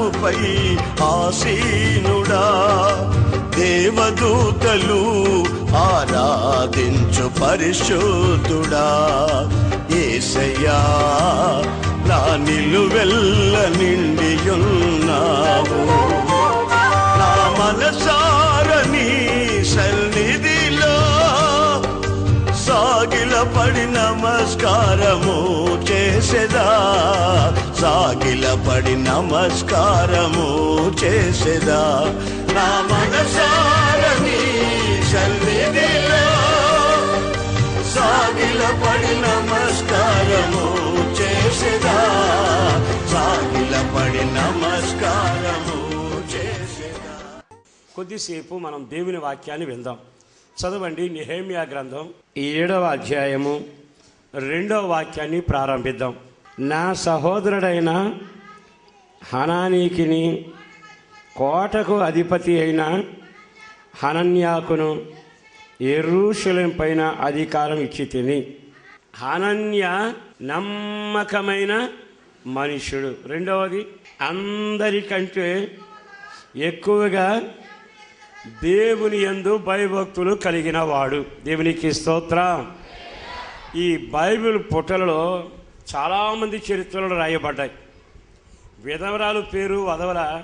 సింహాసనముపై ఆసీనుడా. దేవదూతలు ఆరాధించు పరిశుద్ధుడా. ఏసయ్యా నా నిలువెల్ల నిండియున్నావు నా మనసా పడి నమస్కారము చేసేదా? సాగిల పడి నమస్కారము చేసేదా? నా మనసారని సన్నిధిలో సాగిల పడి నమస్కారము చేసేదా? సాగిల పడి నమస్కారము చేసేదా? కొద్దిసేపు మనం దేవుని వాక్యాన్ని విందాం. చదవండి నిహేమియా గ్రంథం. ఏడవ అధ్యాయము. రెండవ వాక్యాన్ని ప్రారంభిద్దాం. నా సహోదరుడైన హనానీకిని కోటకు అధిపతి అయిన హనన్యాకును ఎర్రూషలేం పైన అధికారం ఇచ్చి తిని. హనన్య నమ్మకమైన మనుషుడు. రెండవది అందరికంటే ఎక్కువగా దేవుని యందు భయభక్తులు కలిగిన వాడు దేవునికి స్తోత్రం. ఈ బైబిల్ పుటలలో చాలామంది చరిత్రలు రాయబడ్డాయి. విధవరాలు పేరు వదవల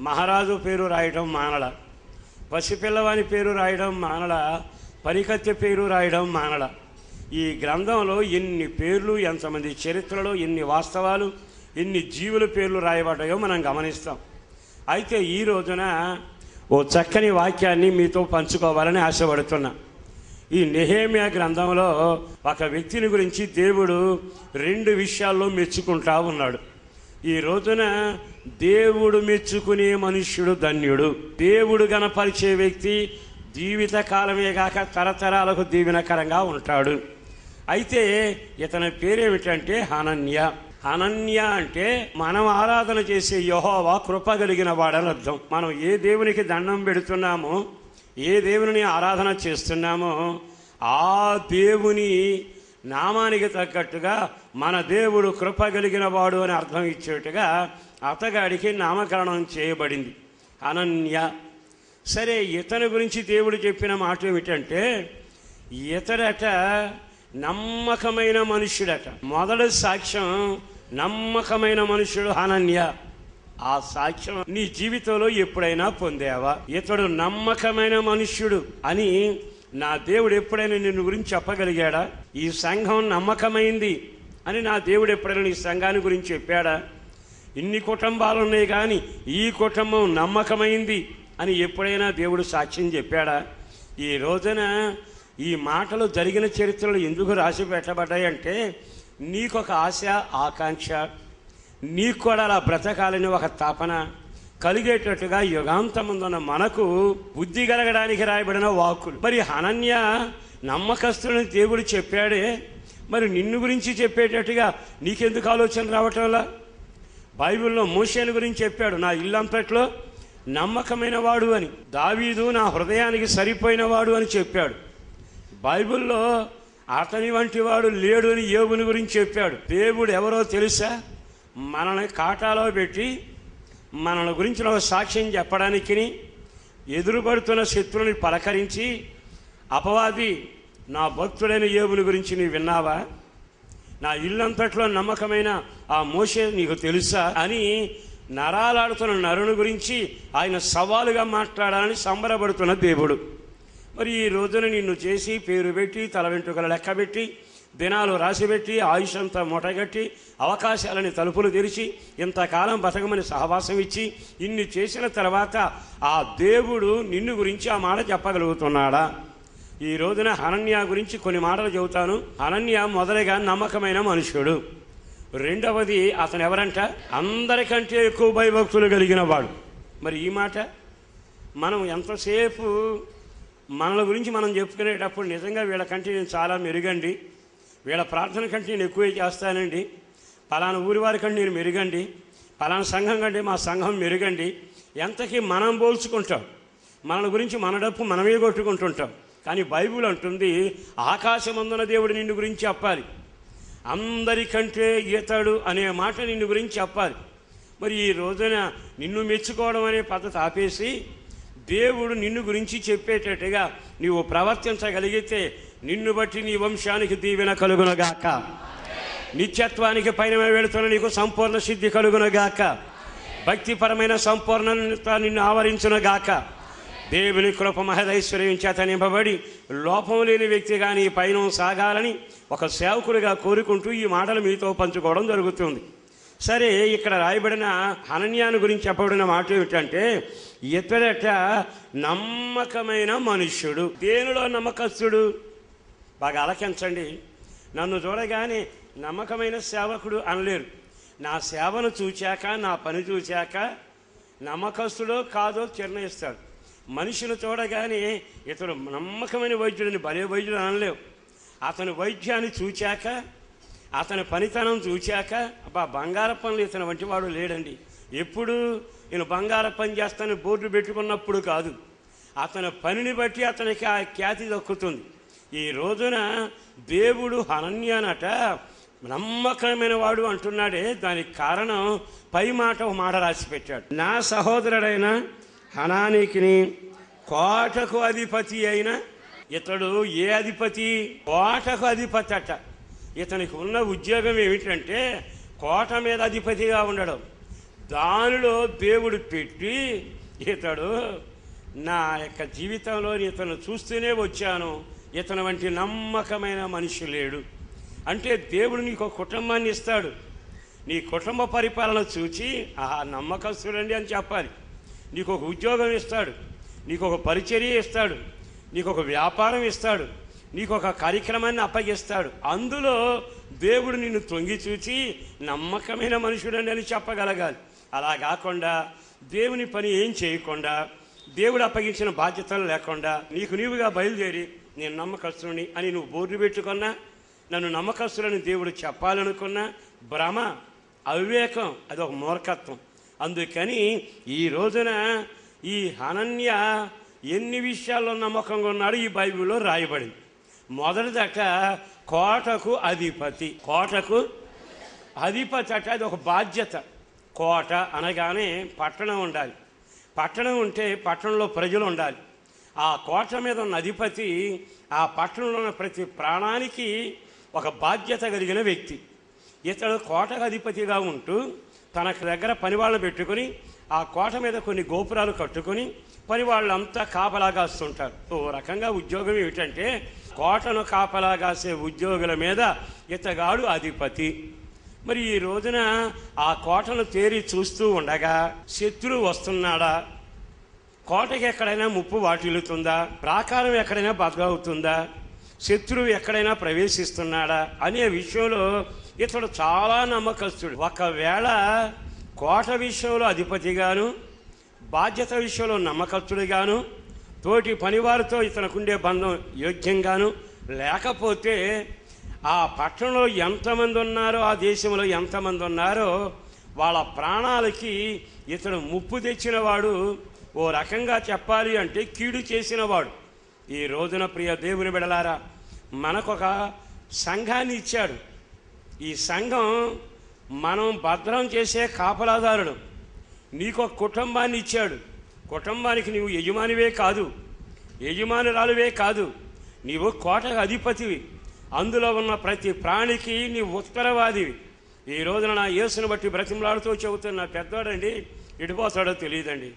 మహారాజు పేరు రాయడం మానల పసిపిల్లవాని పేరు రాయడం మానల పరికత్తె పేరు రాయడం మానల. ఈ గ్రంథంలో ఎన్ని పేర్లు ఎంతమంది చరిత్రలో ఎన్ని వాస్తవాలు ఎన్ని జీవుల పేర్లు రాయబడ్డాయో మనం గమనిస్తాం. అయితే ఈ రోజున ఓ చక్కని వాక్యాన్ని మీతో పంచుకోవాలని ఆశపడుతున్నా. ఈ నెహేమియా గ్రంథంలో ఒక వ్యక్తిని గురించి దేవుడు రెండు విషయాల్లో మెచ్చుకుంటా ఉన్నాడు. ఈ రోజున దేవుడు మెచ్చుకునే మనుష్యుడు ధన్యుడు. దేవుడు గనపరిచే వ్యక్తి జీవిత కాలమే కాక తరతరాలకు దీవెనకరంగా ఉంటాడు. అయితే ఇతని పేరేమిటంటే హనన్య. అనన్య అంటే మనం ఆరాధన చేసే యహోవా కృప కలిగిన వాడని అర్థం. మనం ఏ దేవునికి దండం పెడుతున్నామో ఏ దేవుని ఆరాధన చేస్తున్నామో ఆ దేవుని నామానికి తగ్గట్టుగా మన దేవుడు కృప కలిగిన వాడు అని అర్థం ఇచ్చేట్టుగా అతగాడికి నామకరణం చేయబడింది. అనన్య. సరే ఇతని గురించి దేవుడు చెప్పిన మాట ఏమిటంటే ఇతడట నమ్మకమైన మనుష్యుడట. మొదటి సాక్ష్యం నమ్మకమైన మనుష్యుడు అనన్య. ఆ సాక్ష్యం నీ జీవితంలో ఎప్పుడైనా పొందావా? ఇతడు నమ్మకమైన మనుష్యుడు అని నా దేవుడు ఎప్పుడైనా నిన్ను గురించి చెప్పగలిగాడా? ఈ సంఘం నమ్మకమైంది అని నా దేవుడు ఎప్పుడైనా నీ సంఘాన్ని గురించి చెప్పాడా? ఇన్ని కుటుంబాలు ఉన్నాయి కానీ ఈ కుటుంబం నమ్మకమైంది అని ఎప్పుడైనా దేవుడు సాక్ష్యం చెప్పాడా? ఈ రోజున ఈ మాటలు జరిగిన చరిత్రలు ఎందుకు రాసి పెట్టబడ్డాయంటే నీకొక ఆశ ఆకాంక్ష నీకు కూడా అలా బ్రతకాలని ఒక తపన కలిగేటట్టుగా యుగాంతముందున్న మనకు బుద్ధి కలగడానికి రాయబడిన వాక్కులు. మరి అనన్య నమ్మకస్తులని దేవుడు చెప్పాడే మరి నిన్ను గురించి చెప్పేటట్టుగా నీకెందుకు ఆలోచన రావటంలా బైబిల్లో మోషేను గురించి చెప్పాడు నా ఇల్లంతట్లో నమ్మకమైన వాడు అని దావీదు నా హృదయానికి సరిపోయిన వాడు అని చెప్పాడు. బైబిల్లో అతని వంటి వాడు లేడు అని యోగుని గురించి చెప్పాడు. దేవుడు ఎవరో తెలుసా? మనల్ని కాటాలో పెట్టి మనల గురించి ఒక సాక్ష్యం చెప్పడానికి ఎదురుపడుతున్న శత్రువుని పలకరించి అపవాది నా భక్తుడైన యోగుని గురించి నీవు విన్నావా? నా ఇల్లంతట్లో నమ్మకమైన ఆ మోష నీకు తెలుసా? అని నరాలాడుతున్న నరుని గురించి ఆయన సవాలుగా మాట్లాడాలని సంబరపడుతున్న దేవుడు. మరి ఈ రోజున నిన్ను చేసి పేరు పెట్టి తల వెంట్రుకలు లెక్కబెట్టి దినాలు రాసిపెట్టి ఆయుష్ అంతా మూటగట్టి అవకాశాలని తలుపులు తెరిచి ఇంతకాలం బతకమని సహవాసం ఇచ్చి ఇన్ని చేసిన తర్వాత ఆ దేవుడు నిన్ను గురించి ఆ మాట చెప్పగలుగుతున్నాడా? ఈ రోజున హనన్య గురించి కొన్ని మాటలు చెబుతాను. హనన్య మొదలుగా నమ్మకమైన మనుష్యుడు. రెండవది అతను ఎవరంట అందరికంటే ఎక్కువ భయభక్తులు కలిగిన వాడు. మరి ఈ మాట మనం ఎంతసేపు మనల గురించి మనం చెప్పుకునేటప్పుడు నిజంగా వీళ్ళకంటే నేను చాలా మెరుగండి. వీళ్ళ ప్రార్థన కంటే నేను ఎక్కువే చేస్తానండి. పలానా ఊరి వారి కంటే నేను మెరుగండి. పలానా సంఘం కంటే మా సంఘం మెరుగండి. ఎంతకీ మనం పోల్చుకుంటాం. మన గురించి మన డప్పు మనమే కొట్టుకుంటుంటాం. కానీ బైబిల్ అంటుంది ఆకాశమందున దేవుడు నిన్ను గురించి చెప్పాలి. అందరికంటే ఈతడు అనే మాట నిన్ను గురించి చెప్పాలి. మరి ఈ రోజున నిన్ను మెచ్చుకోవడం అనే పద్ధతి ఆపేసి దేవుడు నిన్ను గురించి చెప్పేటట్టుగా నీవు ప్రవర్తించగలిగితే నిన్ను బట్టి నీ వంశానికి దీవెన కలుగునగాక. నిత్యత్వానికి పైన వెళుతున్న నీకు సంపూర్ణ సిద్ధి కలుగునగాక. భక్తిపరమైన సంపూర్ణత నిన్ను ఆవరించునగాక. దేవుని కృప మహదైశ్వర్యం చేత నింపబడి లోపం లేని వ్యక్తిగా నీ పైన సాగాలని ఒక సేవకుడిగా కోరుకుంటూ ఈ మాటలు మీతో పంచుకోవడం జరుగుతుంది. సరే ఇక్కడ రాయబడిన అనన్యాన్ని గురించి చెప్పబడిన మాట ఏమిటంటే ఇతడట నమ్మకమైన మనుష్యుడు. దేనిలో నమ్మకస్తుడు? బాగా ఆలకించండి. నన్ను చూడగానే నమ్మకమైన సేవకుడు అనలేరు. నా సేవను చూచాక నా పని చూచాక నమ్మకస్తుడో కాదో నిర్ణయిస్తాడు. మనిషిని చూడగానే ఇతడు నమ్మకమైన వైద్యుడిని భలే వైద్యుడు అనలేవు. అతని వైద్యాన్ని చూచాక అతని పనితనం చూచాక అబ్బా బంగార పనులు ఇతని వంటివాడు లేడండి. ఎప్పుడు? నేను బంగార పని చేస్తానని బోర్డు పెట్టుకున్నప్పుడు కాదు. అతని పనిని బట్టి అతనికి ఆ ఖ్యాతి దక్కుతుంది. ఈ రోజున దేవుడు హనన్యానట నమ్మకమైన వాడు అంటున్నాడే. దానికి కారణం పై మాట ఒక మాట రాసి పెట్టాడు. నా సహోదరుడైన హనానికిని కోటకు అధిపతి అయిన ఇతడు ఏ అధిపతి? కోటకు అధిపతి అట. ఇతనికి ఉన్న ఉద్యోగం ఏమిటంటే కోట మీద అధిపతిగా ఉండడం. దానిలో దేవుడు పెట్టి ఇతడు నా యొక్క జీవితంలో ఇతను చూస్తూనే వచ్చాను. ఇతను వంటి నమ్మకమైన మనిషి లేడు. అంటే దేవుడు నీకు ఒక కుటుంబాన్ని ఇస్తాడు. నీ కుటుంబ పరిపాలన చూచి ఆహా నమ్మకస్తుడండి అని చెప్పాలి. నీకు ఒక ఉద్యోగం ఇస్తాడు. నీకు ఒక పరిచర్య ఇస్తాడు. నీకు ఒక వ్యాపారం ఇస్తాడు. నీకు ఒక కార్యక్రమాన్ని అప్పగిస్తాడు. అందులో దేవుడు నిన్ను తొంగి చూచి నమ్మకమైన మనుషుడని అని చెప్పగలగాలి. అలా కాకుండా దేవుని పని ఏం చేయకుండా దేవుడు అప్పగించిన బాధ్యతలు లేకుండా నీకు నీవుగా బయలుదేరి నేను నమ్మకస్తుని అని నువ్వు బోర్డు పెట్టుకున్నా నన్ను నమ్మకస్తులని దేవుడు చెప్పాలనుకున్నా భ్రమ అవివేకం అది ఒక మూర్ఖత్వం. అందుకని ఈ రోజున ఈ అనన్య ఎన్ని విషయాల్లో నమ్మకంగా ఉన్నాడు ఈ బైబిల్లో రాయబడింది. మొదటిదట కోటకు అధిపతి కోటకు అధిపతి అంటే అది ఒక బాధ్యత. కోట అనగానే పట్టణం ఉండాలి. పట్టణం ఉంటే పట్టణంలో ప్రజలు ఉండాలి. ఆ కోట మీద ఉన్న అధిపతి ఆ పట్టణంలో ఉన్న ప్రతి ప్రాణానికి ఒక బాధ్యత కలిగిన వ్యక్తి. ఇతడు కోటకు అధిపతిగా ఉంటూ తనకు దగ్గర పనివాళ్ళను పెట్టుకుని ఆ కోట మీద కొన్ని గోపురాలు కట్టుకుని పని వాళ్ళంతా కాపలా కాస్తుంటారు. ఓ రకంగా ఉద్యోగం ఏమిటంటే కోటను కాపలా కాసే ఉద్యోగుల మీద ఇతగాడు అధిపతి. మరి ఈ రోజున ఆ కోటను తేరి చూస్తూ ఉండగా శత్రువు వస్తున్నాడా? కోటకి ఎక్కడైనా ముప్పు వాటిల్లుతుందా? ప్రాకారం ఎక్కడైనా బదలవుతుందా శత్రువు ఎక్కడైనా ప్రవేశిస్తున్నాడా? అనే విషయంలో ఇతడు చాలా నమ్మకస్తుడు. ఒకవేళ కోట విషయంలో అధిపతిగాను బాధ్యత విషయంలో నమ్మకస్తుడిగాను తోటి పనివారితో ఇతనుకుండే బంధం యోగ్యంగాను లేకపోతే ఆ పట్టణంలో ఎంతమంది ఉన్నారో ఆ దేశంలో ఎంతమంది ఉన్నారో వాళ్ళ ప్రాణాలకి ఇతడు ముప్పు తెచ్చినవాడు ఓ రకంగా చెప్పాలి అంటే కీడు చేసినవాడు. ఈ రోజున ప్రియ దేవుని బిడలారా మనకొక సంఘాన్ని ఇచ్చాడు. ఈ సంఘం మనం భద్రం చేసే కాపలాదారుడు. నీకు ఒక కుటుంబాన్ని ఇచ్చాడు. కుటుంబానికి నీవు యజమానివే కాదు. యజమానురాలువే కాదు. నీవు కోటకు అధిపతివి. అందులో ఉన్న ప్రతి ప్రాణికి నీ ఉత్తరవాదివి. ఈ రోజున నా యేసును బట్టి బ్రతిమలాడుతూ చెబుతున్న పెద్దవాడండి ఇడిపోతాడో తెలియదండి.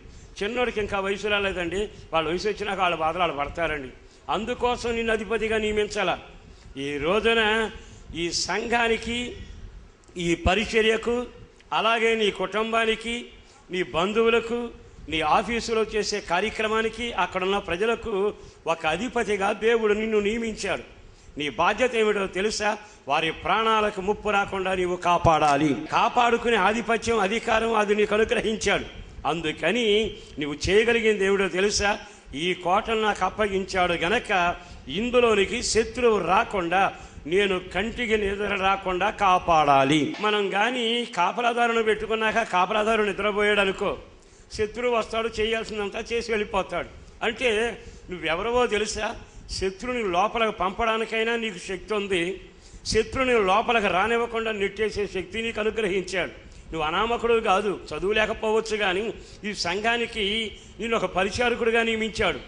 చిన్నోడికి ఇంకా వయసు రాలేదండి. వాళ్ళ వయసు వచ్చినాక వాళ్ళ బాధలు వాళ్ళు పడతారండి. అందుకోసం నిన్ను అధిపతిగా నియమించాల. ఈ రోజున ఈ సంఘానికి ఈ పరిచర్యకు అలాగే నీ కుటుంబానికి నీ బంధువులకు నీ ఆఫీసులో చేసే కార్యక్రమానికి అక్కడున్న ప్రజలకు ఒక అధిపతిగా దేవుడు నిన్ను నియమించాడు. నీ బాధ్యత ఏమిటో తెలుసా? వారి ప్రాణాలకు ముప్పు రాకుండా నీవు కాపాడాలి. కాపాడుకునే ఆధిపత్యం అధికారం అది నీకు అనుగ్రహించాడు. అందుకని నువ్వు చేయగలిగింది ఏమిటో తెలుసా? ఈ కోటను నాకు అప్పగించాడు గనక ఇందులోనికి శత్రువు రాకుండా నేను కంటికి నిద్ర రాకుండా కాపాడాలి. మనం కానీ కాపలాదారుని పెట్టుకున్నాక కాపలాదారు నిద్రపోయాడు అనుకో శత్రువు వస్తాడు చేయాల్సిందంతా చేసి వెళ్ళిపోతాడు. అంటే నువ్వెవరవో తెలుసా? శత్రుని లోపలకు పంపడానికైనా నీకు శక్తి ఉంది. శత్రుని లోపలకు రానివ్వకుండా నెట్టేసే శక్తి నీకు అనుగ్రహించాడు. నువ్వు అనామకుడు కాదు చదువు లేకపోవచ్చు కానీ ఈ సంఘానికి నేను ఒక పరిచారకుడుగా నియమించాడు.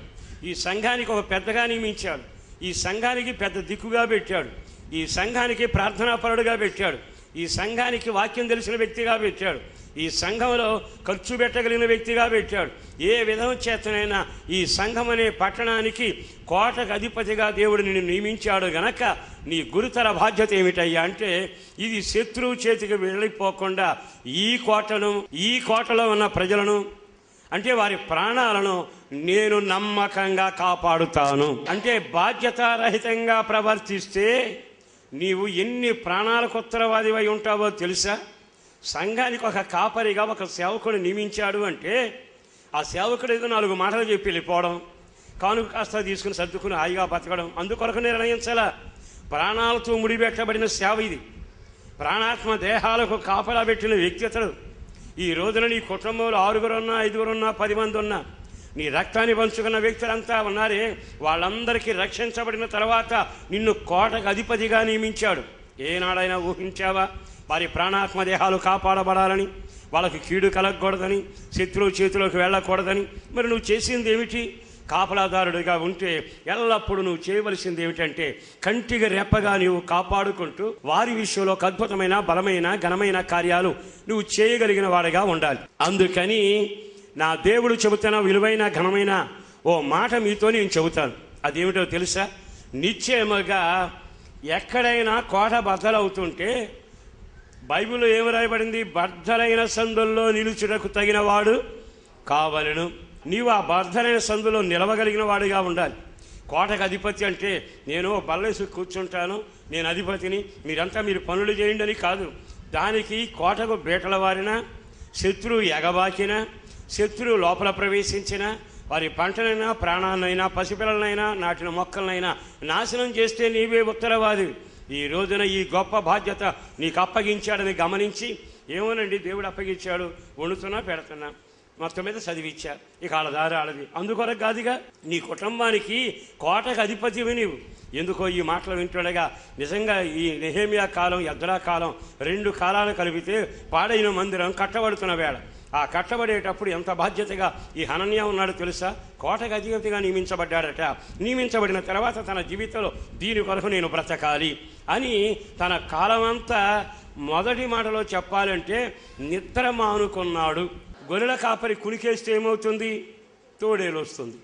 ఈ సంఘానికి ఒక పెద్దగా నియమించాడు. ఈ సంఘానికి పెద్ద దిక్కుగా పెట్టాడు. ఈ సంఘానికి ప్రార్థనాపరుడుగా పెట్టాడు. ఈ సంఘానికి వాక్యం తెలిసిన వ్యక్తిగా పెట్టాడు. ఈ సంఘంలో ఖర్చు పెట్టగలిగిన వ్యక్తిగా పెట్టాడు. ఏ విధం చేతనైనా ఈ సంఘం అనే పట్టణానికి కోటకు అధిపతిగా దేవుడు నిన్ను నియమించాడు గనక నీ గురుతర బాధ్యత ఏమిటయ్యా అంటే ఇది శత్రువు చేతికి వెళ్ళిపోకుండా ఈ కోటను ఈ కోటలో ఉన్న ప్రజలను అంటే వారి ప్రాణాలను నేను నమ్మకంగా కాపాడుతాను. అంటే బాధ్యతారహితంగా ప్రవర్తిస్తే నీవు ఎన్ని ప్రాణాలకు ఉత్తరవాదివై ఉంటావో తెలుసా? సంఘానికి ఒక కాపరిగా ఒక సేవకుడు నియమించాడు అంటే ఆ సేవకుడు ఏదో నాలుగు మాటలు చెప్పి వెళ్ళిపోవడం కానుక కాస్త తీసుకుని సర్దుకుని హాయిగా బతకడం అందుకొరకు నిర్ణయించాల? ప్రాణాలతో ముడిపెట్టబడిన సేవ ఇది. ప్రాణాత్మ దేహాలకు కాపలా పెట్టిన వ్యక్తి అతడు. ఈ రోజున నీ కుటుంబంలో ఆరుగురున్నా ఐదుగురున్నా పది మంది ఉన్నా నీ రక్తాన్ని పంచుకున్న వ్యక్తులంతా ఉన్నారే. వాళ్ళందరికీ రక్షించబడిన తర్వాత నిన్ను కోటకు అధిపతిగా నియమించాడు. ఏనాడైనా ఊహించావా? వారి ప్రాణాత్మ దేహాలు కాపాడబడాలని వాళ్ళకి కీడు కలగకూడదని శత్రువు చేతిలోకి వెళ్ళకూడదని. మరి నువ్వు చేసింది ఏమిటి కాపలాదారుడిగా ఉంటే ఎల్లప్పుడూ నువ్వు చేయవలసింది ఏమిటంటే కంటికి రెప్పగా నీవు కాపాడుకుంటూ వారి విషయంలో ఒక అద్భుతమైన బలమైన ఘనమైన కార్యాలు నువ్వు చేయగలిగిన వాడిగా ఉండాలి. అందుకని నా దేవుడు చెబుతున్న విలువైన ఘనమైన ఓ మాట మీతో నేను చెబుతాను. అదేమిటో తెలుసా? నిశ్చయముగా ఎక్కడైనా కోట బద్దలవుతుంటే బైబిల్లో ఏమి రాయబడింది? బద్దలైన సందుల్లో నిలుచుటకు తగిన వాడు కావలను. నీవు ఆ బద్దలైన సందులో నిలవగలిగిన వాడిగా ఉండాలి. కోటకు అధిపతి అంటే నేను బల్లేసి కూర్చుంటాను నేను అధిపతిని మీరంతా మీరు పనులు చేయండి అని కాదు. దానికి కోటకు బేటల వారిన శత్రువు ఎగబాకిన శత్రువు లోపల ప్రవేశించిన వారి పంటనైనా ప్రాణాలనైనా పసిపిల్లలనైనా నాటిన మొక్కలనైనా నాశనం చేస్తే నీవే ఉత్తరవాది. ఈ రోజున ఈ గొప్ప బాధ్యత నీకు అప్పగించాడని గమనించి ఏమోనండి దేవుడు అప్పగించాడు వండుతున్నా పెడుతున్నా మొత్తం మీద చదివిచ్చా. ఇక వాళ్ళ దారి ఆడది అందుకొరకు కాదుగా నీ కుటుంబానికి కోటకు అధిపతివి నీవు. ఎందుకో ఈ మాటలు వింటుండగా నిజంగా ఈ నెహేమియా కాలం ఎద్దరా కాలం రెండు కాలాలు కలిపితే పాడైన మందిరం కట్టబడుతున్న వేళ. ఆ కట్టబడేటప్పుడు ఎంత బాధ్యతగా ఈ హనన్య ఉన్నాడో తెలుసా? కోటకు అధిపతిగా నియమించబడ్డాడట. నియమించబడిన తర్వాత తన జీవితంలో దీని కొరకు నేను బ్రతకాలి అని తన కాలమంతా మొదటి మాటలో చెప్పాలంటే నిద్ర మానుకున్నాడు. గొర్రెల కాపరి కునికేస్తే ఏమవుతుంది? తోడేలు వస్తుంది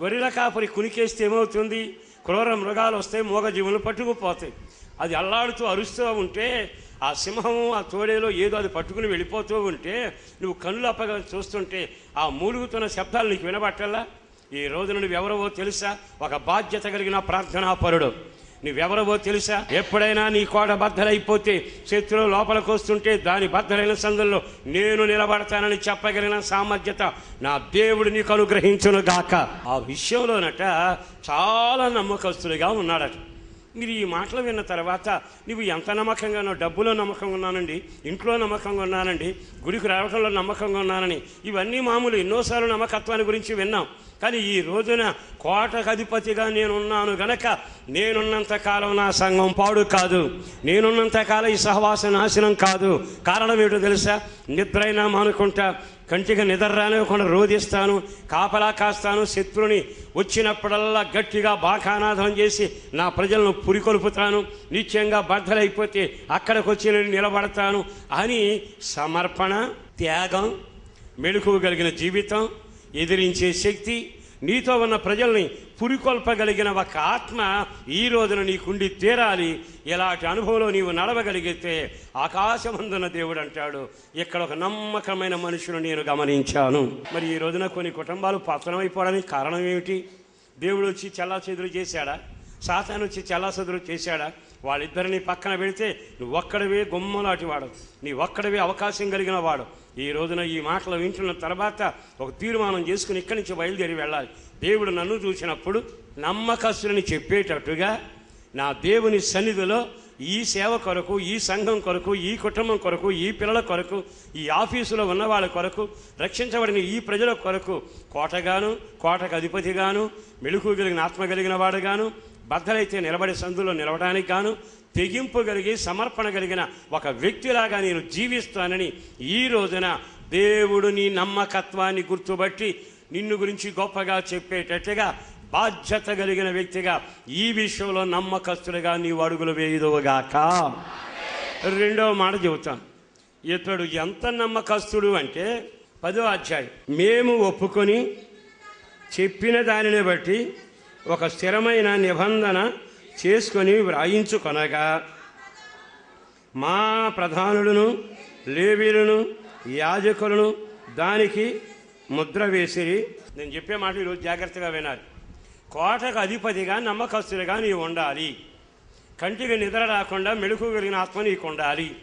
గొర్రెల కాపరి కునికేస్తే ఏమవుతుంది? క్రూర మృగాలు వస్తాయి మూగజీవులు పట్టుకుపోతాయి. అది అల్లాడుతూ అరుస్తూ ఉంటే ఆ సింహము ఆ తోడేలో ఏదో అది పట్టుకుని వెళ్ళిపోతూ ఉంటే నువ్వు కన్నులు అప్పగా చూస్తుంటే ఆ మూలుగుతున్న శబ్దాలు నీకు వినబట్టల్లా? ఈ రోజు నువ్వు ఎవరవో తెలుసా? ఒక బాధ్యత కలిగిన ప్రార్థనాపరుడు. నువ్వెవరవో తెలుసా? ఎప్పుడైనా నీ కోట బద్దలైపోతే శత్రువు లోపలికి వస్తుంటే దాని బద్దలైన సందుల్లో నేను నిలబడతానని చెప్పగలిగిన సామర్థ్యత నా దేవుడు నీకు అనుగ్రహించును గాక ఆ విషయంలోనట చాలా నమ్మకస్తుడిగా ఉన్నాడట. మీరు ఈ మాటలు విన్న తర్వాత నువ్వు ఎంత నమ్మకంగా ఉన్నావు డబ్బులో నమ్మకంగా ఉన్నానండి ఇంట్లో నమ్మకంగా ఉన్నానండి గుడికి రావడంలో నమ్మకంగా ఉన్నానని ఇవన్నీ మామూలు ఎన్నోసార్లు నమ్మకత్వాన్ని గురించి విన్నాం. కానీ ఈ రోజున కోటకు అధిపతిగా నేనున్నాను గనక నేనున్నంత కాలం నా సంఘం పాడు కాదు. నేనున్నంత కాలం ఈ సహవాస నాశనం కాదు. కారణం ఏమిటో తెలుసా? నిద్రైనా మానుకుంటా కంటికి నిద్ర రానివ్వకుండా రోధిస్తాను కాపలా కాస్తాను శత్రుని వచ్చినప్పుడల్లా గట్టిగా బాకానాదం చేసి నా ప్రజలను పురికొల్పుతాను నిత్యంగా బద్దలైపోతే అక్కడికి వచ్చి నేను నిలబడతాను అని సమర్పణ త్యాగం మెళుకువ కలిగిన జీవితం ఎదిరించే శక్తి నీతో ఉన్న ప్రజల్ని పురికొల్పగలిగిన ఒక ఆత్మ ఈ రోజున నీకుండి తీరాలి. ఇలాంటి అనుభవంలో నీవు నడవగలిగితే ఆకాశమందున్న దేవుడు అంటాడు. ఇక్కడ ఒక నమ్మకమైన మనుషులు నేను గమనించాను. మరి ఈ రోజున కొన్ని కుటుంబాలు పతనమైపోవడానికి కారణం ఏమిటి? దేవుడు వచ్చి చల్లా చేశాడా? సాతాను వచ్చి చల్లాసదురు చేశాడా? వాళ్ళిద్దరిని పక్కన పెడితే నువ్వు ఒక్కడవే గుమ్మలాంటి వాడు. నీ ఒక్కడివే అవకాశం కలిగిన వాడు. ఈ రోజున ఈ మాటలు వింటున్న తర్వాత ఒక తీర్మానం చేసుకుని ఇక్కడి నుంచి బయలుదేరి వెళ్ళాలి. దేవుడు నన్ను చూసినప్పుడు నమ్మకస్తులని చెప్పేటట్టుగా నా దేవుని సన్నిధిలో ఈ సేవ కొరకు ఈ సంఘం కొరకు ఈ కుటుంబం కొరకు ఈ పిల్లల కొరకు ఈ ఆఫీసులో ఉన్న వాళ్ళ కొరకు రక్షించబడిన ఈ ప్రజల కొరకు కోటగాను కోటకు అధిపతిగాను మెలుకు కలిగిన ఆత్మ కలిగిన వాడుగాను బద్దలైతే నిలబడే సందులో నిలవడానికి గాను తెగింపు కలిగి సమర్పణ కలిగిన ఒక వ్యక్తిలాగా నేను జీవిస్తానని ఈ రోజున దేవుడు నీ నమ్మకత్వాన్ని గుర్తుబట్టి నిన్ను గురించి గొప్పగా చెప్పేటట్టుగా బాధ్యత కలిగిన వ్యక్తిగా ఈ విషయంలో నమ్మకస్తులుగా నీవు అడుగులు వేయుదువుగాక. రెండవ మాట చెబుతాను. ఇతడు ఎంత నమ్మకస్తుడు అంటే పదో అధ్యాయం. మేము ఒప్పుకొని చెప్పిన దానిని బట్టి ఒక స్థిరమైన నిబంధన చేసుకొని వ్రాయించుకొనగా మా ప్రధానులను లేవీలను యాజకులను దానికి ముద్ర వేసిరి. నేను చెప్పే మాట ఈరోజు జాగ్రత్తగా వినాలి. కోటకు అధిపతిగా నమ్మకస్తుడిగా నీవు ఉండాలి. కంటికి నిద్ర రాకుండా మెడుకు కలిగిన ఆత్మ నీకు ఉండాలి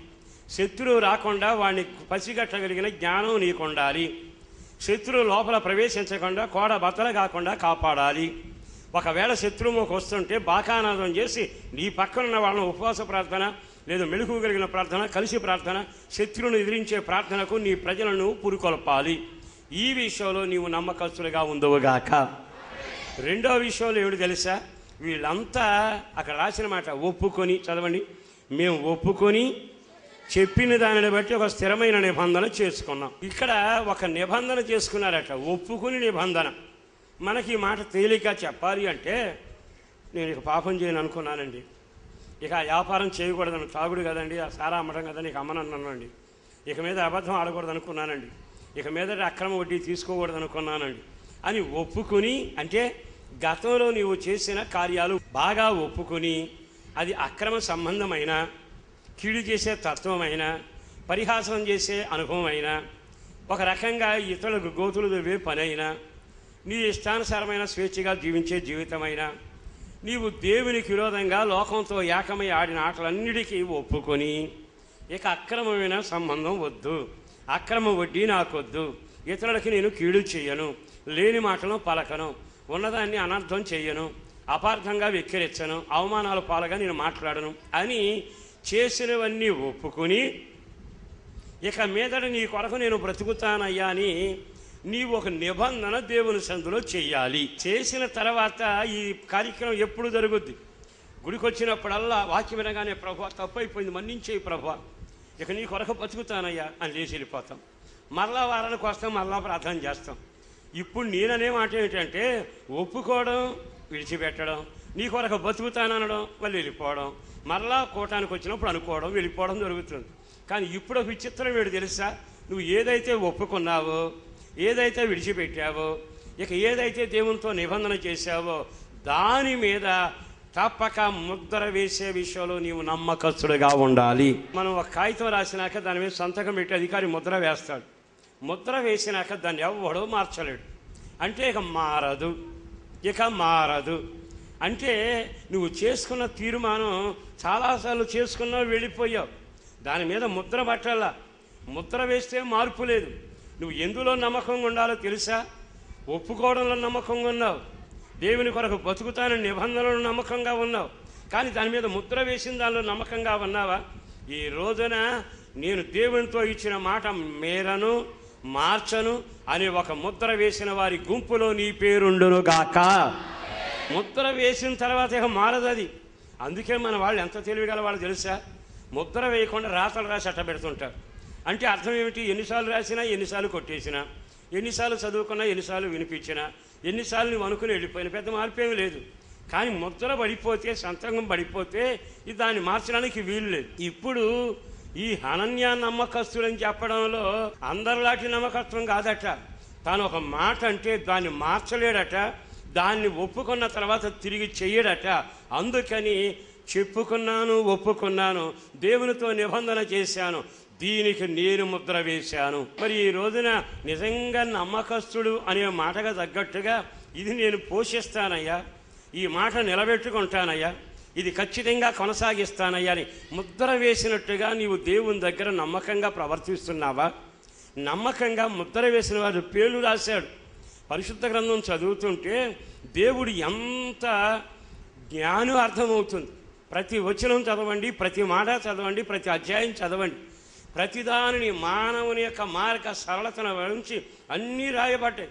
శత్రువు రాకుండా వాడిని పసిగట్టగలిగిన జ్ఞానం నీకు ఉండాలి శత్రువు లోపల ప్రవేశించకుండా కోడ బతల కాకుండా కాపాడాలి. ఒకవేళ శత్రువుకి వస్తుంటే బాకానాదం చేసి నీ పక్కనున్న వాళ్ళని ఉపవాస ప్రార్థన లేదా మెలుగు కలిగిన ప్రార్థన కలిసి ప్రార్థన శత్రువును ఎదిరించే ప్రార్థనకు నీ ప్రజలను పురుకొల్పాలి. ఈ విషయంలో నీవు నమ్మకస్తులుగా ఉండవుగాక రెండో విషయంలో ఏమిటి తెలుసా? వీళ్ళంతా అక్కడ రాసిన మాట ఒప్పుకొని చదవండి. మేము ఒప్పుకొని చెప్పిన దానిని బట్టి ఒక స్థిరమైన నిబంధన చేసుకున్నాం. ఇక్కడ ఒక నిబంధన చేసుకున్నారట ఒప్పుకుని నిబంధన. మనకి ఈ మాట తేలిక చెప్పాలి అంటే నేను ఇక పాపం చేయను అనుకున్నానండి. ఇక ఆ వ్యాపారం చేయకూడదని తాగుడు కదండి ఆ సారా అమ్మడం కదండి ఇక అమ్మనన్నానండి ఇక మీద అబద్ధం ఆడకూడదు అనుకున్నానండి. ఇక మీద అక్రమ వడ్డీ తీసుకోకూడదు అనుకున్నానండి. అని ఒప్పుకుని అంటే గతంలో నీవు చేసిన కార్యాలు బాగా ఒప్పుకొని అది అక్రమ సంబంధమైన కీడు చేసే తత్వమైన పరిహాసం చేసే అనుభవమైన ఒక రకంగా ఇతరులకు గోతులు దొవే పనైనా నీ ఇష్టానుసారమైన స్వేచ్ఛగా జీవించే జీవితమైనా నీవు దేవునికి విరోధంగా లోకంతో ఏకమై ఆడిన ఆటలన్నిటికీ ఒప్పుకొని ఇక అక్రమమైన సంబంధం వద్దు. అక్రమ వడ్డీ నాకొద్దు. ఇతరులకి నేను కీడు చేయను లేని మాటలను పలకను. ఉన్నదాన్ని అనర్థం చేయను అపార్థంగా వెక్కిరించను. అవమానాల పాలగా నేను మాట్లాడను అని చేసినవన్నీ ఒప్పుకొని ఇక మీదట నీ కొరకు నేను బ్రతుకుతానయ్యా అని నీవు ఒక నిబంధన దేవుని సందులో చేయాలి. చేసిన తర్వాత ఈ కార్యక్రమం ఎప్పుడు జరుగుద్ది? గుడికి వచ్చినప్పుడల్లా వాక్యం వినగానే ప్రభు తప్పైపోయింది మన్నించేయి ప్రభు. ఇక నీ కొరకు బతుకుతానయ్యా అని లేచి వెళ్ళిపోతాం. మరలా వారానికి వస్తాం మరలా ప్రార్థన చేస్తాం. ఇప్పుడు నేననే మాట ఏమిటంటే ఒప్పుకోవడం విడిచిపెట్టడం నీ కొరకు బతుకుతాననడం మళ్ళీ వెళ్ళిపోవడం. మరలా కోటానికి వచ్చినప్పుడు అనుకోవడం వెళ్ళిపోవడం జరుగుతుంది. కానీ ఇప్పుడు విచిత్రం ఏడు తెలుసా? నువ్వు ఏదైతే ఒప్పుకున్నావో ఏదైతే విడిచిపెట్టావో ఇక ఏదైతే దేవునితో నిబంధన చేశావో దాని మీద తప్పక ముద్ర వేసే విషయంలో నీవు నమ్మకస్తుడిగా ఉండాలి. మనం ఒక కాగితం రాసినాక దాని మీద సంతకం పెట్టి అధికారి ముద్ర వేస్తాడు. ముద్ర వేసినాక దాన్ని ఎవ్వడో మార్చలేడు. అంటే ఇక మారదు. ఇక మారదు. అంటే నువ్వు చేసుకున్న తీర్మానం చాలాసార్లు చేసుకున్నావు వెళ్ళిపోయావు. దాని మీద ముద్ర పట్టాల? ముద్ర వేస్తే మార్పు లేదు. నువ్వు ఎందులో నమ్మకంగా ఉండాలో తెలుసా? ఒప్పుకోవడంలో నమ్మకంగా ఉన్నావు. దేవుని కొరకు బతుకుతానని నిబంధనలు నమ్మకంగా ఉన్నావు. కానీ దాని మీద ముద్ర వేసిన దానిలో నమ్మకంగా ఉన్నావా? ఈ రోజున నేను దేవునితో ఇచ్చిన మాట మేరను మార్చను అని ఒక ముద్ర వేసిన వారి గుంపులో నీ పేరుండును గాక ముద్ర వేసిన తర్వాత ఇక మారదు అది. అందుకే మన వాళ్ళు ఎంత తెలివిగల వాళ్ళు తెలుసా? ముద్ర వేయకుండా రాతలు రాసి అట్ట పెడుతుంటారు అంటే అర్థం ఏమిటి? ఎన్నిసార్లు రాసినా ఎన్నిసార్లు కొట్టేసినా ఎన్నిసార్లు చదువుకున్నా ఎన్నిసార్లు వినిపించినా ఎన్నిసార్లు నువ్వు అనుకుని వెళ్ళిపోయిన పెద్ద మార్పు ఏమీ లేదు. కానీ ముద్ర పడిపోతే సంతకం పడిపోతే ఇది దాన్ని మార్చడానికి వీలు లేదు. ఇప్పుడు ఈ అనన్య నమ్మకస్తుడని చెప్పడంలో అందరిలాంటి నమ్మకత్వం కాదట. తాను ఒక మాట అంటే దాన్ని మార్చలేడట దాన్ని ఒప్పుకున్న తర్వాత తిరిగి చెయ్యడట. అందుకని చెప్పుకున్నాను ఒప్పుకున్నాను దేవునితో నిబంధన చేశాను. దీనికి నేను ముద్ర వేశాను. మరి ఈ రోజున నిజంగా నమ్మకస్తుడు అనే మాటగా తగ్గట్టుగా ఇది నేను పోషిస్తానయ్యా. ఈ మాట నిలబెట్టుకుంటానయ్యా. ఇది ఖచ్చితంగా కొనసాగిస్తానయ్యా అని ముద్ర వేసినట్టుగా నీవు దేవుని దగ్గర నమ్మకంగా ప్రవర్తిస్తున్నావా? నమ్మకంగా ముద్ర వేసిన వారు పేర్లు రాశాడు. పరిశుద్ధ గ్రంథం చదువుతుంటే దేవుడు ఎంత జ్ఞానం అర్థమవుతుంది. ప్రతి వచనం చదవండి ప్రతి మాట చదవండి ప్రతి అధ్యాయం చదవండి. ప్రతిదానిని మానవుని యొక్క మార్గ సరళతను వరించి అన్నీ రాయబడ్డాయి.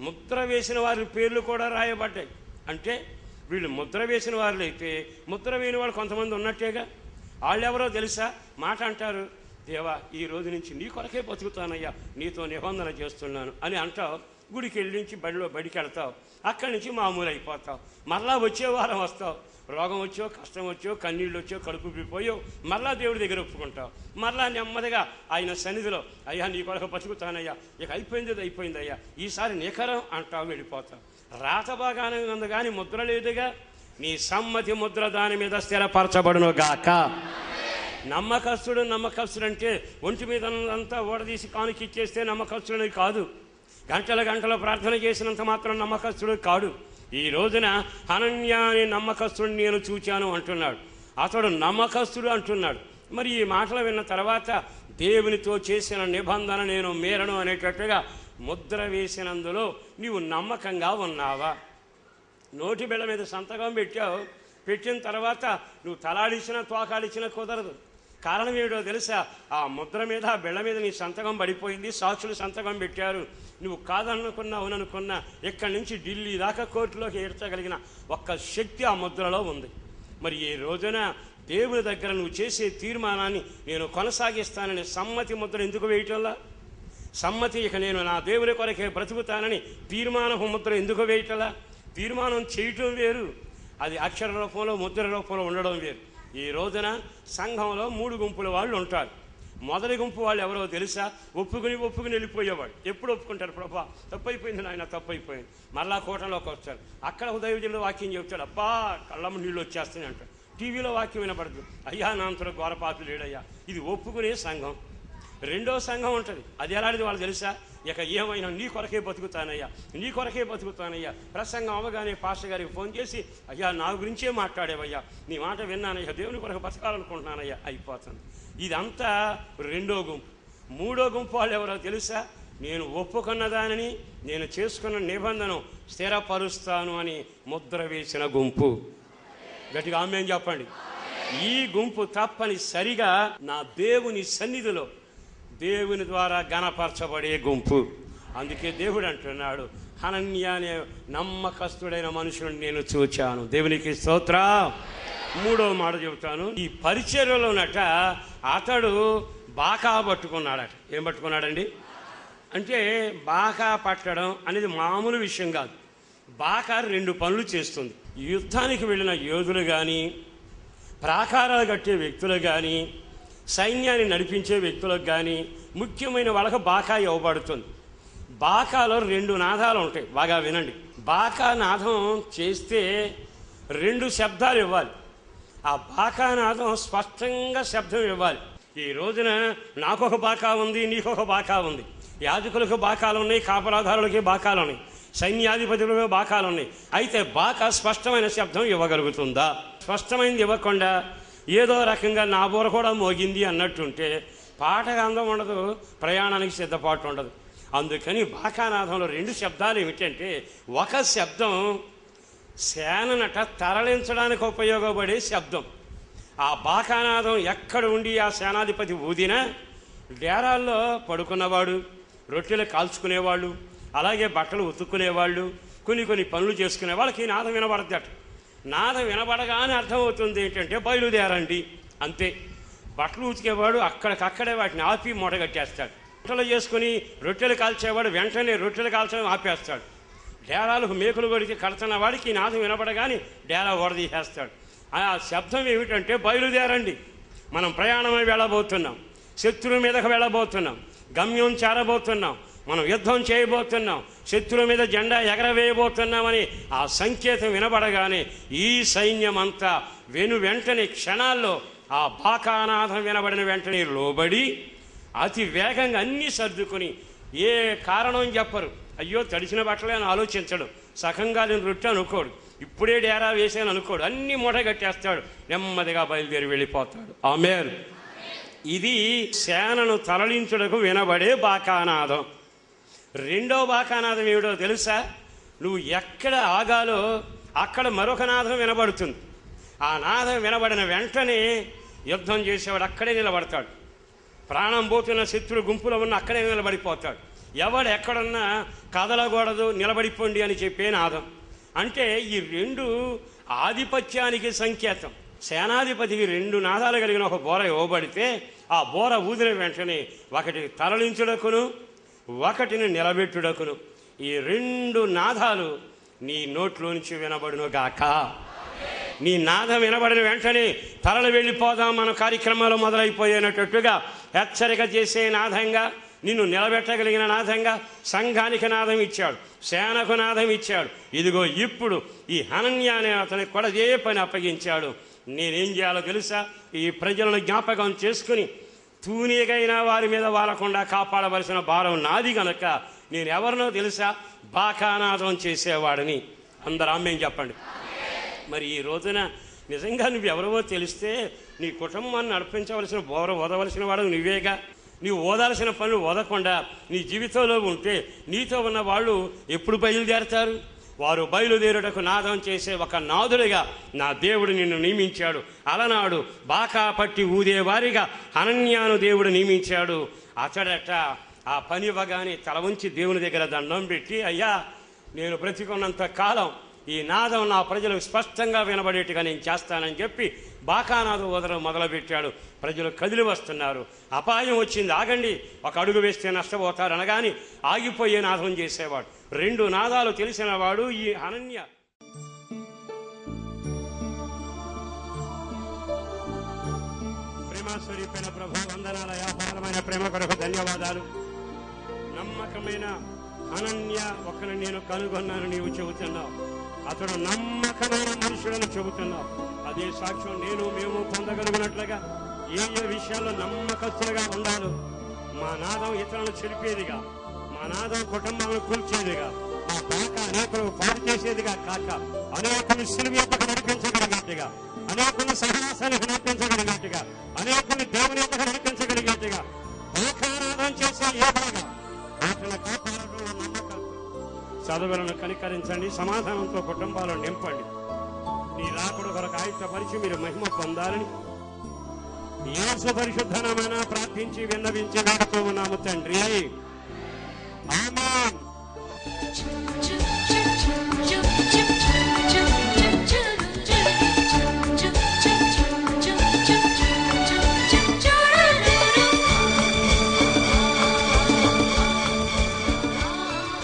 ముద్ర వేసిన వారి పేర్లు కూడా రాయబడ్డాయి. అంటే వీళ్ళు ముద్ర వేసిన వాళ్ళు అయితే ముద్ర వేయని వాళ్ళు కొంతమంది ఉన్నట్టేగా? వాళ్ళెవరో తెలుసా? మాట అంటారు దేవా ఈ రోజు నుంచి నీ కొరకే బతుకుతానయ్యా నీతో నిబంధన చేస్తున్నాను అని అంటావు. గుడికి వెళ్ళి నుంచి బడిలో బడికి వెళ్తావు అక్కడి నుంచి మామూలు అయిపోతావు మరలా వచ్చే వారం వస్తావు. రోగం వచ్చో కష్టం వచ్చో కన్నీళ్ళు వచ్చో కడుపు పోయో మరలా దేవుడి దగ్గర ఒప్పుకుంటావు. మరలా నెమ్మదిగా ఆయన సన్నిధిలో అయ్యా నీ కొరకు బతుకుతానయ్యా. ఇక అయిపోయింది అయిపోయింది అయ్యా. ఈసారి నిఖరం అంటావు వెళ్ళిపోతావు. రాత బాగానే ఉంది కానీ ముద్ర లేదుగా. నీ సమ్మతి ముద్ర దాని మీద స్థిరపరచబడును గాక. నమ్మకస్తుడు నమ్మకస్తుడు అంటే ఒంటి మీద అంతా ఓడదీసి కానుక ఇచ్చేస్తే నమ్మకస్తుడని కాదు. గంటల గంటల ప్రార్థన చేసినంత మాత్రం నమ్మకస్తుడు కాడు. ఈ రోజున అనన్య అనే నమ్మకస్తుడిని నేను చూచాను అంటున్నాడు. అతడు నమ్మకస్తుడు అంటున్నాడు. మరి ఈ మాటలు విన్న తర్వాత దేవునితో చేసిన నిబంధన నేను మేరను అనేటట్టుగా ముద్ర వేసినందులో నీవు నమ్మకంగా ఉన్నావా? నోటి బిళ్ళ మీద సంతకం పెట్టావు. పెట్టిన తర్వాత నువ్వు తలాడిచ్చినా తోకాడిచ్చినా కుదరదు. కారణం ఏమిటో తెలుసా? ఆ ముద్ర మీద ఆ బిళ్ళ మీద నీ సంతకం పడిపోయింది. సాక్షులు సంతకం పెట్టారు. నువ్వు కాదనుకున్నా అవుననుకున్నా ఇక్కడి నుంచి ఢిల్లీ దాకా కోర్టులోకి ఏడ్చగలిగిన ఒక్క శక్తి ఆ ముద్రలో ఉంది. మరి ఈ రోజున దేవుని దగ్గర నువ్వు చేసే తీర్మానాన్ని నేను కొనసాగిస్తానని సమ్మతి ముద్ర ఎందుకు వేయటంలా? సమ్మతి ఇక నేను నా దేవుని కొరకే బ్రతుకుతానని తీర్మానపు ముద్ర ఎందుకు వేయటలా? తీర్మానం చేయటం వేరు అది అక్షర రూపంలో ముద్ర రూపంలో ఉండడం వేరు. ఈ రోజున సంఘంలో మూడు గుంపుల వాళ్ళు ఉంటారు. మొదటి గుంపు వాళ్ళు ఎవరో తెలుసా? ఒప్పుకుని ఒప్పుకుని వెళ్ళిపోయేవాడు. ఎప్పుడు ఒప్పుకుంటారు ప్రభా? తప్పైపోయింది నాయన తప్పైపోయింది. మరలా కూటంలోకి వస్తాడు అక్కడ ఉదయజనులు వాక్యం చెప్తాడు అబ్బా కళ్ళమ్మ నీళ్ళు వచ్చేస్తాయి అంటాడు. టీవీలో వాక్యం వినపడదు అయ్యా నా అంతలో లేడయ్యా. ఇది ఒప్పుకునే సంఘం. రెండో సంఘం ఉంటుంది. అది ఎలాంటిది వాళ్ళు తెలుసా? ఇక ఏమైనా నీ కొరకే బతుకుతానయ్యా. నీ కొరకే బతుకుతానయ్యా. ప్రసంగం అవగానే పాస్టర్ గారికి ఫోన్ చేసి అయ్యా నా గురించే మాట్లాడేవయ్యా. నీ మాట విన్నానయ్యా దేవుని కొరకు బతకాలనుకుంటున్నానయ్యా. అయిపోతుంది. ఇదంతా రెండో గుంపు. మూడో గుంపు వాళ్ళు ఎవరో తెలుసా? నేను ఒప్పుకున్న దానిని నేను చేసుకున్న నిబంధన స్థిరపరుస్తాను అని ముద్ర వేసిన గుంపు. గట్టిగా ఆమె చెప్పండి. ఈ గుంపు తప్పనిసరిగా నా దేవుని సన్నిధిలో దేవుని ద్వారా గణపరచబడే గుంపు. అందుకే దేవుడు అంటున్నాడు హనన్య అనే నమ్మకస్తుడైన మనుషుని నేను చూచాను. దేవునికి స్తోత్ర. మూడో మాట చెబుతాను. ఈ పరిచర్యలోనట అతడు బాకా పట్టుకున్నాడట. ఏం పట్టుకున్నాడండి? అంటే బాకా పట్టడం అనేది మామూలు విషయం కాదు. బాకా రెండు పనులు చేస్తుంది. యుద్ధానికి వెళ్ళిన యోధులు కానీ ప్రాకారాలు కట్టే వ్యక్తులు కానీ సైన్యాన్ని నడిపించే వ్యక్తులకు కానీ ముఖ్యమైన వాళ్ళకు బాకా ఇవ్వబడుతుంది. బాకాలో రెండు నాదాలు ఉంటాయి. బాగా వినండి. బాకా నాదం చేస్తే రెండు శబ్దాలు ఇవ్వాలి. ఆ బాకానాదం స్పష్టంగా శబ్దం ఇవ్వాలి. ఈ రోజున నాకొక బాకా ఉంది నీకొక బాకా ఉంది. యాజకులకు బాకాలు ఉన్నాయి కాపరాధారులకి బాకాలు ఉన్నాయి. సైన్యాధిపతులకు బాకాలు ఉన్నాయి. అయితే బాకా స్పష్టమైన శబ్దం ఇవ్వగలుగుతుందా? స్పష్టమైనది ఇవ్వకుండా ఏదో రకంగా నా బోర కూడా మోగింది అన్నట్టుంటే పాటకు అందం ఉండదు ప్రయాణానికి సిద్ధపాటు ఉండదు. అందుకని బాకానాథంలో రెండు శబ్దాలు ఏమిటంటే ఒక శబ్దం సేననట తరలించడానికి ఉపయోగపడే శబ్దం. ఆ బాకానాదం ఎక్కడ ఉండి ఆ సేనాధిపతి ఊదినా డేరాల్లో పడుకున్నవాడు రొట్టెలు కాల్చుకునేవాళ్ళు అలాగే బట్టలు ఉతుక్కునేవాళ్ళు కొన్ని కొన్ని పనులు చేసుకునే వాళ్ళకి ఈ నాదం వినబడద్దట నాదం వినబడగానే అర్థమవుతుంది ఏంటంటే బయలుదేరండి అంతే. బట్టలు ఉతికేవాడు అక్కడికక్కడే వాటిని ఆపి మూటగట్టేస్తాడు బట్టలు చేసుకుని రొట్టెలు కాల్చేవాడు వెంటనే రొట్టెలు కాల్చడం ఆపేస్తాడు. డేరాలకు మేకులు కొడికి కడుతున్న వాడికి ఈ నాదం వినపడగానే డేరా ఓడదీసేస్తాడు ఆ శబ్దం ఏమిటంటే బయలుదేరండి. మనం ప్రయాణమై వెళ్ళబోతున్నాం. శత్రువు మీదకు వెళ్ళబోతున్నాం. గమ్యం చేరబోతున్నాం. మనం యుద్ధం చేయబోతున్నాం. శత్రువు మీద జెండా ఎగరవేయబోతున్నామని ఆ సంకేతం వినబడగానే ఈ సైన్యం అంతా వెను వెంటనే క్షణాల్లో ఆ బాకానాథం వినబడిన వెంటనే లోబడి అతి వేగంగా అన్నీ సర్దుకుని ఏ కారణం చెప్పరు. అయ్యో తడిసిన బట్టలే అని ఆలోచించడు. సఖంగా నేను రొట్టె అనుకోడు. ఇప్పుడే డేరా వేసాను అనుకోడు. అన్ని మూట కట్టేస్తాడు. నెమ్మదిగా బయలుదేరి వెళ్ళిపోతాడు. ఆమెర్ ఇది సేనను తరలించుటకు వినబడే బాకానాదం. రెండో బాకానాదం ఏమిటో తెలుసా? నువ్వు ఎక్కడ ఆగాలో అక్కడ మరొక నాదం వినబడుతుంది. ఆ నాదం వినబడిన వెంటనే యుద్ధం చేసేవాడు అక్కడే నిలబడతాడు. ప్రాణం పోతున్న శత్రు గుంపులో ఉన్న అక్కడే నిలబడిపోతాడు. ఎవడు ఎక్కడున్నా కదలకూడదు నిలబడిపోండి అని చెప్పే నాదం అంటే ఈ రెండు ఆధిపత్యానికి సంకేతం. సేనాధిపతికి రెండు నాదాలు కలిగిన ఒక బోర ఇవ్వబడితే ఆ బోర ఊదిన వెంటనే ఒకటి తరలించుడకును ఒకటిని నిలబెట్టుడకును. ఈ రెండు నాదాలు నీ నోట్లోంచి వినబడును గాక. నీ నాదం వినబడిన వెంటనే తరలు వెళ్ళిపోదాం మన కార్యక్రమాలు మొదలైపోయేటట్టుగా హెచ్చరిక చేసే నాదంగా నిన్ను నిలబెట్టగలిగిన నాదంగా సంఘానికి నాదం ఇచ్చాడు సేనకు నాదం ఇచ్చాడు. ఇదిగో ఇప్పుడు ఈ హనన్య అనే అతనికి కూడా ఏ పని అప్పగించాడు. నేనేం చేయాలో తెలుసా? ఈ ప్రజలను జ్ఞాపకం చేసుకుని తూనీగైనా వారి మీద వాలకుండా కాపాడవలసిన భారం నాది గనక నేను ఎవరినో తెలుసా బాకానాదం చేసేవాడిని. అందరు ఆమెం చెప్పండి? మరి ఈ రోజున నిజంగా నువ్వు ఎవరివో తెలిస్తే నీ కుటుంబాన్ని నడిపించవలసిన బోర వదవలసిన వాడు నువ్వేగా? నీవు ఓదాల్సిన పనులు ఓదకుండా నీ జీవితంలో ఉంటే నీతో ఉన్న వాళ్ళు ఎప్పుడు బయలుదేరతారు? వారు బయలుదేరుటకు నాదం చేసే ఒక నాదుడిగా నా దేవుడు నిన్ను నియమించాడు. అలనాడు బాకా పట్టి ఊదేవారిగా అనన్యాను దేవుడు నియమించాడు. అతడట ఆ పని ఇవ్వగానే తల ఉంచి దేవుని దగ్గర దండం పెట్టి అయ్యా నేను బ్రతికున్నంత కాలం ఈ నాదం నా ప్రజలకు స్పష్టంగా వినబడేట్టుగా నేను చేస్తానని చెప్పి బాకానాదం వదలడం మొదలుపెట్టాడు. ప్రజలు కదిలి వస్తున్నారు. అపాయం వచ్చింది. ఆగండి. ఒక అడుగు వేస్తే నష్టపోతారు అనగాని ఆగిపోయే నాదం చేసేవాడు. రెండు నాదాలు తెలిసిన వాడు ఈ అనన్య. ప్రేమాస్వరూపైన ప్రభు వందనాల వ్యాపారమైన ప్రేమ కొరకు ధన్యవాదాలు. నమ్మకమైన అనన్య ఒకరిని నేను కనుగొన్నాను నీవు చెబుతున్నావు. అతడు నమ్మకమైన మనుషులను చెబుతున్నారు అదే సాక్ష్యం నేను మేము పొందగలిగినట్లుగా ఏ ఏ విషయాల్లో నమ్మకస్తులుగా ఉండాలో. మా నాదం ఇతరులను చెరిపేదిగా మా నాదం కుటుంబాలను కూల్చేదిగా మా పాక అనేకులు పాడు చేసేదిగా కాక అనేకులు సిలువేతకు నడిపించగలిగేట్టుగా అనేకులు సహవాసానికి నడిపించగలిగేట్టుగా అనేకులు దేవుని యొక్క నడిపించగలిగేట్టుగా పాకారాధన చేసే ఏ భాగం వాటిని కాపాడడంలో చదువులను కనికరించండి సమాధానంతో కుటుంబాలను నింపండి. నీ రాకుడు కొరకు ఆయుధపరిచి మీరు మహిమ పొందాలని యేసు పరిశుద్ధనమైన ప్రార్థించి విన్నవించి వేడుతూ ఉన్నాము తండ్రి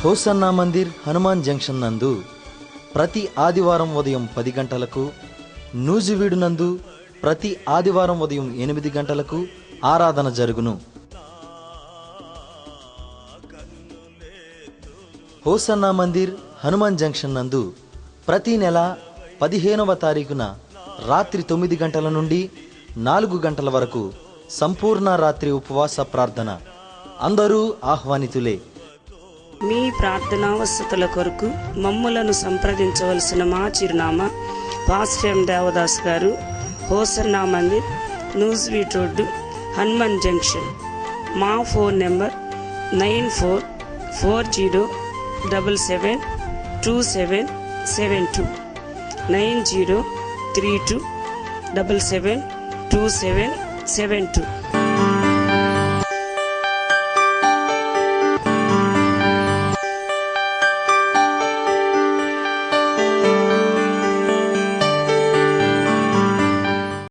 హోసన్నా మందిర్ హనుమాన్ జంక్షన్ నందు ప్రతి ఆదివారం ఉదయం పది గంటలకు నూజివీడు నందు ప్రతి ఆదివారం ఉదయం ఎనిమిది గంటలకు ఆరాధన జరుగును. హోసన్నా మందిర్ హనుమాన్ జంక్షన్ నందు ప్రతి నెల పదిహేనవ తారీఖున రాత్రి తొమ్మిది గంటల నుండి నాలుగు గంటల వరకు సంపూర్ణ రాత్రి ఉపవాస ప్రార్థన. అందరూ ఆహ్వానితులే. మీ ప్రార్థనావసతుల కొరకు మమ్ములను సంప్రదించవలసిన మా చిరునామా పాస్టర్ దేవదాస్ గారు హోసన్నా మందిర్ న్యూస్వీట్ రోడ్డు హనుమాన్ జంక్షన్. మా phone number nine four four zero double seven two seven seven two nine zero three two double seven two seven seven two.